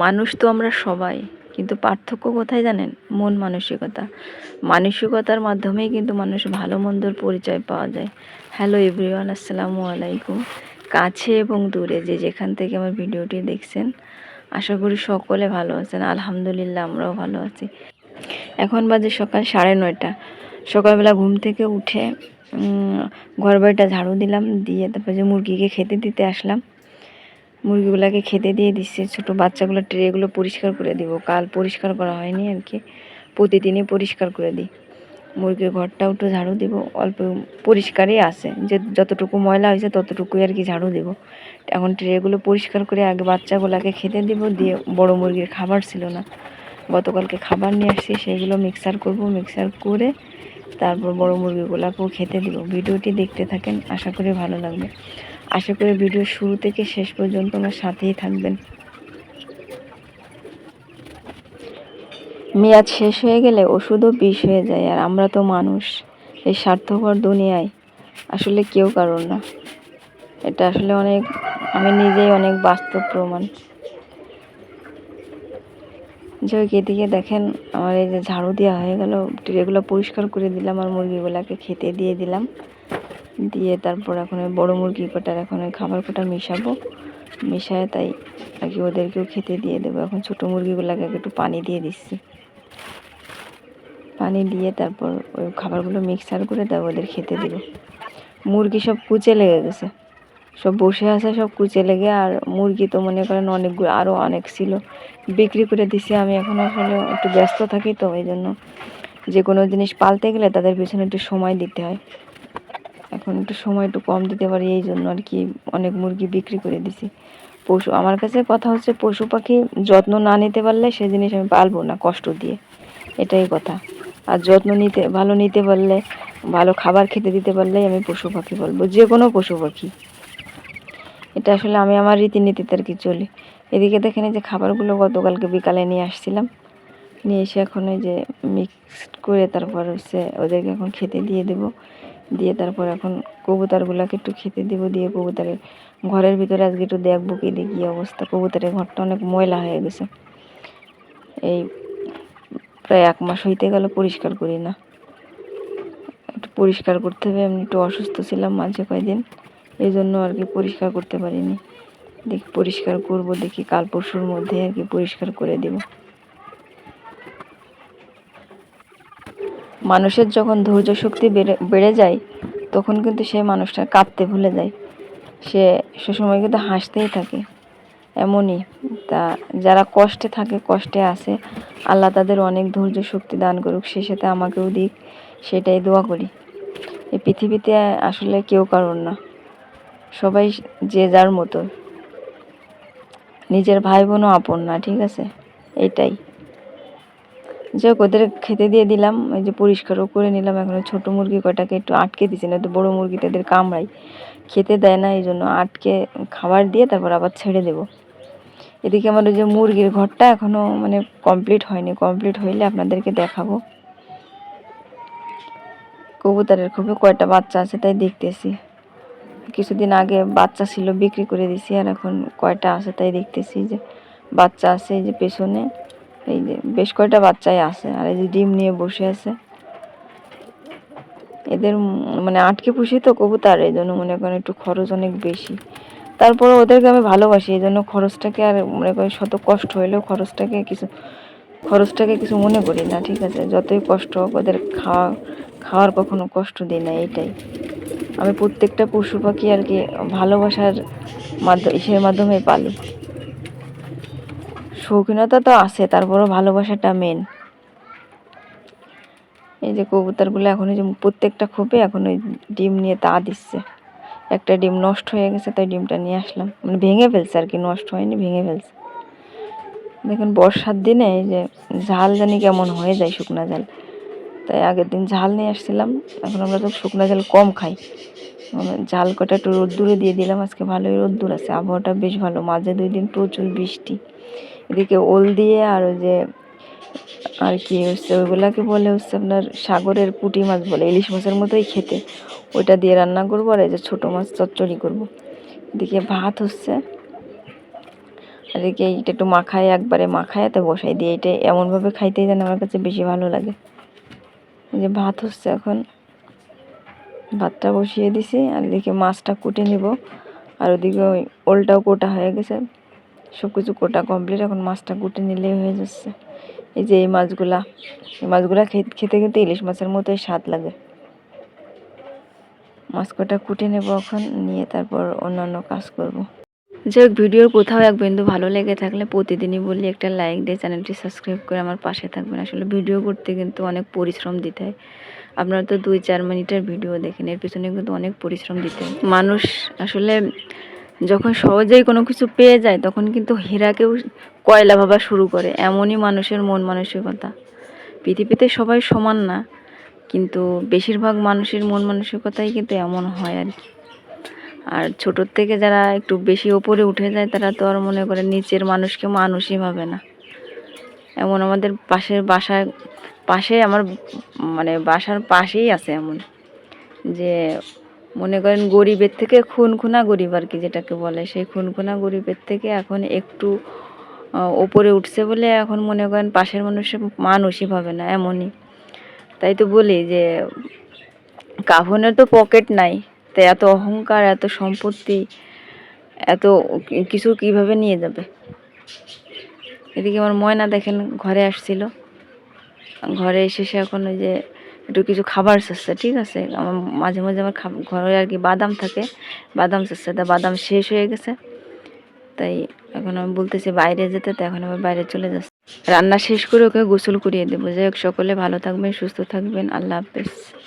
মানুষ তো আমরা সবাই, কিন্তু পার্থক্য কোথায় জানেন? মন মানসিকতা। মানসিকতার মাধ্যমেই কিন্তু মানুষ ভালো মন্দর পরিচয় পাওয়া যায়। হ্যালো এভরিওয়ান আসসালামু আলাইকুম। কাছে এবং দূরে যে যেখান থেকে আমার ভিডিওটি দেখছেন, আশা করি সকলে ভালো আছেন। আলহামদুলিল্লাহ, আমরাও ভালো আছি। এখন বাজে সকাল সাড়ে নয়টা। সকালবেলা ঘুম থেকে উঠে ঘর বাড়িটা ঝাড়ু দিলাম, দিয়ে তারপর যে মুরগিকে খেতে দিতে আসলাম। মুরগিগুলোকে খেতে দিয়ে দিচ্ছে ছোট বাচ্চাগুলো ট্রেগুলো পরিষ্কার করে দিব। কাল পরিষ্কার করা হয়নি আর কি। প্রতিদিনই পরিষ্কার করে দিই। মুরগির ঘরটাও একটু ঝাড়ু দিব। অল্প পরিষ্কারই আছে। যে যতটুকু ময়লা হয়েছে ততটুকুই আর কি ঝাড়ু দিব। এখন ট্রেগুলো পরিষ্কার করে আগে বাচ্চাগুলোকে খেতে দিব। দিয়ে বড় মুরগির খাবার ছিল না। গতকালকে খাবার নিয়ে আসছি। সেগুলো মিক্সার করব। মিক্সার করে তারপর বড় মুরগিগুলোকেও খেতে দিব। ভিডিওটি দেখতে থাকেন। আশা করি ভালো লাগবে। আশা করি ভিডিও শুরু থেকে শেষ পর্যন্ত আমার সাথেই থাকবেন। মেয়াদ শেষ হয়ে গেলে ওষুধও বিষ হয়ে যায়, আর আমরা তো মানুষ, এই স্বার্থপর দুনিয়ায়। আসলে কেউ কারোর না। এটা আসলে অনেক, আমি নিজেই অনেক বাস্তব প্রমাণ। যে এদিকে দেখেন আমার এই যে ঝাড়ু দেওয়া হয়ে গেল এগুলো পরিষ্কার করে দিলাম আর মুরগিগুলোকে খেতে দিয়ে দিলাম। দিয়ে তারপর এখন ওই বড়ো মুরগি কটার এখন ওই খাবার কটা মিশাবো। মিশায় তাই আর কি ওদেরকেও খেতে দিয়ে দেবো। এখন ছোটো মুরগিগুলোকে একটু পানি দিয়ে দিচ্ছি। পানি দিয়ে তারপর ওই খাবারগুলো মিক্সার করে তারপর ওদের খেতে দেবো। মুরগি সব কুচে লেগে গেছে। সব বসে আছে, সব কুচে লেগে, আর মুরগি তো মনে করেন অনেকগুলো আরও অনেক ছিল। বিক্রি করে দিছি আমি এখন আসলে একটু ব্যস্ত থাকি তো এই জন্য যে কোনো জিনিস পালতে গেলে তাদের পিছনে একটু সময় দিতে হয়। এখন একটু সময় একটু কম দিতে পারি, এই জন্য আর কি অনেক মুরগি বিক্রি করে দিছি। পশু, আমার কাছে কথা হচ্ছে পশু পাখি যত্ন না নিতে পারলে সে জিনিস আমি পালবো না কষ্ট দিয়ে। এটাই কথা। আর যত্ন নিতে, ভালো নিতে পারলে, ভালো খাবার খেতে দিতে পারলেই আমি পশু পাখি বলব যে কোনো পশু পাখি। এটা আসলে আমি আমার রীতিনীতিতে আর কি চলি। এদিকে দেখেন যে খাবারগুলো গতকালকে বিকালে নিয়ে আসছিলাম। নিয়ে এসে এখন ওই যে মিক্সড করে তারপর হচ্ছে ওদেরকে এখন খেতে দিয়ে দেবো। দিয়ে তারপর এখন কবুতরগুলোকে একটু খেতে দেবো দিয়ে কবুতরের ঘরের ভিতরে আজকে একটু দেখব কি দেখি অবস্থা। কবুতরের ঘরটা অনেক ময়লা হয়ে গেছে। এই প্রায় এক মাস হইতে গেল পরিষ্কার করি না। একটু পরিষ্কার করতে হবে, আমি একটু অসুস্থ ছিলাম মাঝে কয়েকদিন এই জন্য আর কি পরিষ্কার করতে পারিনি। দেখি পরিষ্কার করব, দেখি কাল পরশুর মধ্যে আর কি পরিষ্কার করে দেব। মানুষের যখন ধৈর্য শক্তি বেড়ে বেড়ে যায়, তখন কিন্তু সে মানুষটা কাঁদতে ভুলে যায়। সে সেসময় কিন্তু হাসতেই থাকে। এমনই তা যারা কষ্টে থাকে, কষ্টে আছে, আল্লাহ তাদের অনেক ধৈর্য শক্তি দান করুক, সে সাথে আমাকেও দিক, সেটাই দোয়া করি। এই পৃথিবীতে আসলে কেউ কারোর না। সবাই যে যার মতো। নিজের ভাই বোনও আপন না, ঠিক আছে? এইটাই হোক, ওদের খেতে দিয়ে দিলাম। এই যে পরিষ্কারও করে নিলাম। এখন ছোটো মুরগি কটাকে একটু আটকে দিছি না তো বড়ো মুরগি তাদের কামড়াই খেতে দেয় না, এই জন্য আটকে খাবার দিয়ে তারপর আবার ছেড়ে দেবো। এদিকে আমার ওই যে মুরগির ঘরটা এখনও মানে কমপ্লিট হয়নি। কমপ্লিট হইলে আপনাদেরকে দেখাবো। কবুতরের খুবই কয়টা বাচ্চা আছে তাই দেখতেছি। কিছুদিন আগে বাচ্চা ছিল, বিক্রি করে দিছি, আর এখন কয়টা আছে তাই দেখতেছি যে বাচ্চা আছে এই যে পেছনে। এই যে বেশ কয়টা বাচ্চাই আছে, আর এই যে ডিম নিয়ে বসে আছে। এদের মানে আটকে পুষি তো কবুতর, এই জন্য মনে করেন একটু খরচ অনেক বেশি। তারপরে ওদেরকে আমি ভালোবাসি, এই জন্য খরচটাকে আর মনে করি শত কষ্ট হইলেও খরচটাকে কিছু খরচটাকে কিছু মনে করি না, ঠিক আছে? যতই কষ্ট হোক, ওদের খাওয়া, খাওয়ার কখনো কষ্ট দিই না, এইটাই। আমি প্রত্যেকটা পশু পাখি আর কি ভালোবাসার মাধ্যমে ইসের মাধ্যমে পালি। শৌখিনতা তো আছে, তারপরও ভালোবাসাটা মেন এই যে কবুতরগুলো এখন ওই যে প্রত্যেকটা খোপে এখন ওই ডিম নিয়ে তা দিচ্ছে। একটা ডিম নষ্ট হয়ে গেছে, তাই ডিমটা নিয়ে আসলাম। মানে ভেঙে ফেলছে আর কি, নষ্ট হয়নি, ভেঙে ফেলছে। দেখুন, বর্ষার দিনে এই যে ঝাল জানি কেমন হয়ে যায় শুকনা ঝাল। তাই আগের দিন ঝাল নিয়ে আসছিলাম। এখন আমরা তো শুকনা ঝাল কম খাই। মানে ঝাল কটা একটু রোদ্দুরে দিয়ে দিলাম, আজকে ভালোই রোদ্দুর আছে। আবহাওয়াটা বেশ ভালো। মাঝে দুই দিন প্রচুর বৃষ্টি। এদিকে ওল দিয়ে আর ওই যে আর কি হচ্ছে, ওইগুলাকে বলে হচ্ছে আপনার সাগরের পুঁটি মাছ বলে, ইলিশ মাছের মতোই খেতে। ওইটা দিয়ে রান্না করব আর এই যে ছোটো মাছ চচ্চড়ি করব। এদিকে ভাত হচ্ছে। আর এদিকে এইটা একটু মাখায়, একবারে মাখায় তো বসাই দিয়ে। এটা এমনভাবে খাইতেই যেন আমার কাছে বেশি ভালো লাগে। যে ভাত হচ্ছে এখন। ভাতটা বসিয়ে দিছি, আর এদিকে মাছটা কুটে নিব, আর ওদিকে ওই ওলটাও কোটা হয়ে গেছে। সব কিছু কোটা কমপ্লিট, এখন মাছটা কুটে নিলেই হয়ে যাচ্ছে। এই যে এই মাছগুলা এই মাছগুলা খেতে খেতে ইলিশ মাছের মতোই স্বাদ লাগে। মাছ কটা কুটে নেব এখন, নিয়ে তারপর অন্যান্য কাজ করব। হোক, ভিডিওর কোথাও এক বিন্দু ভালো লেগে থাকলে প্রতিদিনই বলি একটা লাইক দিয়ে চ্যানেলটি সাবস্ক্রাইব করে আমার পাশে থাকবেন। আসলে ভিডিও করতে কিন্তু অনেক পরিশ্রম দিতে হয়। আপনারা তো দুই চার মিনিটের ভিডিও দেখেন, এর পিছনে কিন্তু অনেক পরিশ্রম দিতে হয়। মানুষ আসলে যখন সহজেই কোনো কিছু পেয়ে যায়, তখন কিন্তু হীরাকেও কয়লা ভাবা শুরু করে। এমনই মানুষের মন মানসিকতা। পৃথিবীতে সবাই সমান না, কিন্তু বেশিরভাগ মানুষের মন মানসিকতাই কিন্তু এমন হয় আর কি। আর ছোটোর থেকে যারা একটু বেশি ওপরে উঠে যায়, তারা তো আর মনে করে নিচের মানুষকে মানুষই ভাবে না। এমন আমাদের পাশের বাসায়, পাশে আমার মানে বাসার পাশেই আছে এমন। যে মনে করেন গরিবের থেকে খুনখুনা গরিব আর কি যেটাকে বলে, সেই খুনখুনা গরিবের থেকে এখন একটু ওপরে উঠছে বলে এখন মনে করেন পাশের মানুষের মানুষই ভাবে না, এমনই। তাই তো বলি যে, কাফনের তো পকেট নাই। এত অহংকার, এত সম্পত্তি, এত কিছু কীভাবে নিয়ে যাবে? এদিকে আমার ময়না দেখেন ঘরে আসছিল। ঘরে এসে সে এখন ওই যে একটু কিছু খাবার চাচ্ছে, ঠিক আছে? আমার মাঝে মাঝে আমার ঘরে আর কি বাদাম থাকে, বাদাম চাচ্ছে। তা বাদাম শেষ হয়ে গেছে। তাই এখন আমি বলতেছি বাইরে যেতে, তো এখন আবার বাইরে চলে যাচ্ছে। রান্না শেষ করে ওকে গোসল করিয়ে দেবো। যাই হোক, সকলে ভালো থাকবেন, সুস্থ থাকবেন। আল্লাহ হাফেজ।